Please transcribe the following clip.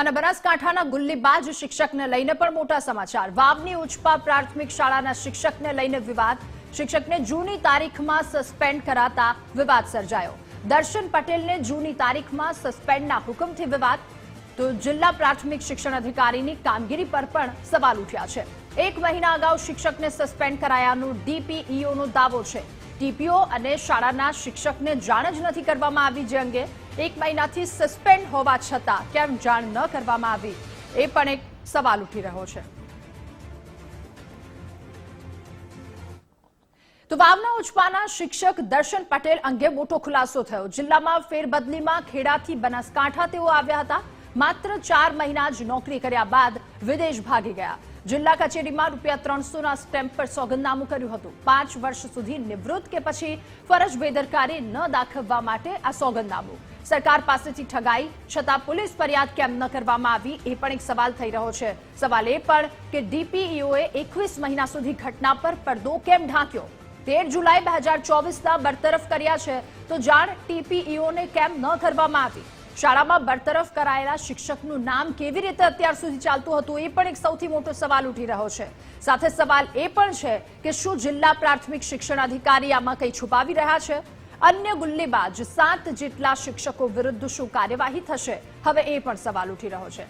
અને બનાસકાંઠાના ગુલ્લીબાજ શિક્ષકને લઈને પણ મોટા સમાચાર. વાવની ઉચપા પ્રાથમિક શાળાના શિક્ષકને લઈને વિવાદ. શિક્ષકને જૂની તારીખમાં સસ્પેન્ડ કરાતા વિવાદ સર્જાયો. દર્શન પટેલને જૂની તારીખમાં સસ્પેન્ડના હુકમથી વિવાદ. તો જિલ્લા પ્રાથમિક શિક્ષણ અધિકારીની કામગીરી પર પણ સવાલ ઉઠ્યા છે. એક મહિના અગાઉ શિક્ષકને સસ્પેન્ડ કરાયાનો ડીપીઈઓનો દાવો છે. ટીપીઓ અને શાળાના શિક્ષકને જાણ જ નથી કરવામાં આવી જે અંગે એક મહિનાથી સસ્પેન્ડ હોવા છતાં કેમ જાણ ન કરવામાં આવી એ પણ એક સવાલ ઉઠી રહ્યો છે. તો વાવના ઉચપાના શિક્ષક દર્શન પટેલ અંગે મોટો ખુલાસો થયો. જિલ્લામાં ફેરબદલીમાં ખેડાથી બનાસકાંઠા તેઓ આવ્યા હતા. માત્ર ચાર મહિના જ નોકરી કર્યા બાદ વિદેશ ભાગી ગયા. જિલ્લા કચેરીમાં રૂપિયા ત્રણસોના સ્ટેમ્પ પર સોગંદનામું કર્યું હતું. પાંચ વર્ષ સુધી નિવૃત્ત કે પછી ફરજ બેદરકારી ન દાખવવા માટે આ સોગંદનામું. સરકાર પાસેથી ઠગાઈ, છતાં પોલીસ ફરિયાદ કેમ ન કરવામાં આવી એ પણ એક સવાલ થઈ રહ્યો છે. સવાલ એ પણ કે ડીપીઈઓએ એકવીસ મહિના સુધી ઘટના પર પડદો કેમ ઢાંક્યો? તેર જુલાઈ બે હજાર ચોવીસના બરતરફ કર્યા છે. તો જાણ ટીપીઈઓને કેમ ન કરવામાં આવી? શાળામાં બરતરફ કરાયેલા શિક્ષકનું નામ કેવી રીતે અત્યાર સુધી ચાલતું હતું એ પણ એક સૌથી મોટો સવાલ ઉઠી રહ્યો છે. સાથે સવાલ એ પણ છે કે શું જિલ્લા પ્રાથમિક શિક્ષણ અધિકારી આમાં કંઈ છુપાવી રહ્યા છે? અન્ય ગુલ્લીબાજ સાત જેટલા શિક્ષકો વિરુદ્ધ શું કાર્યવાહી થશે? હવે એ પણ સવાલ ઉઠી રહ્યો છે.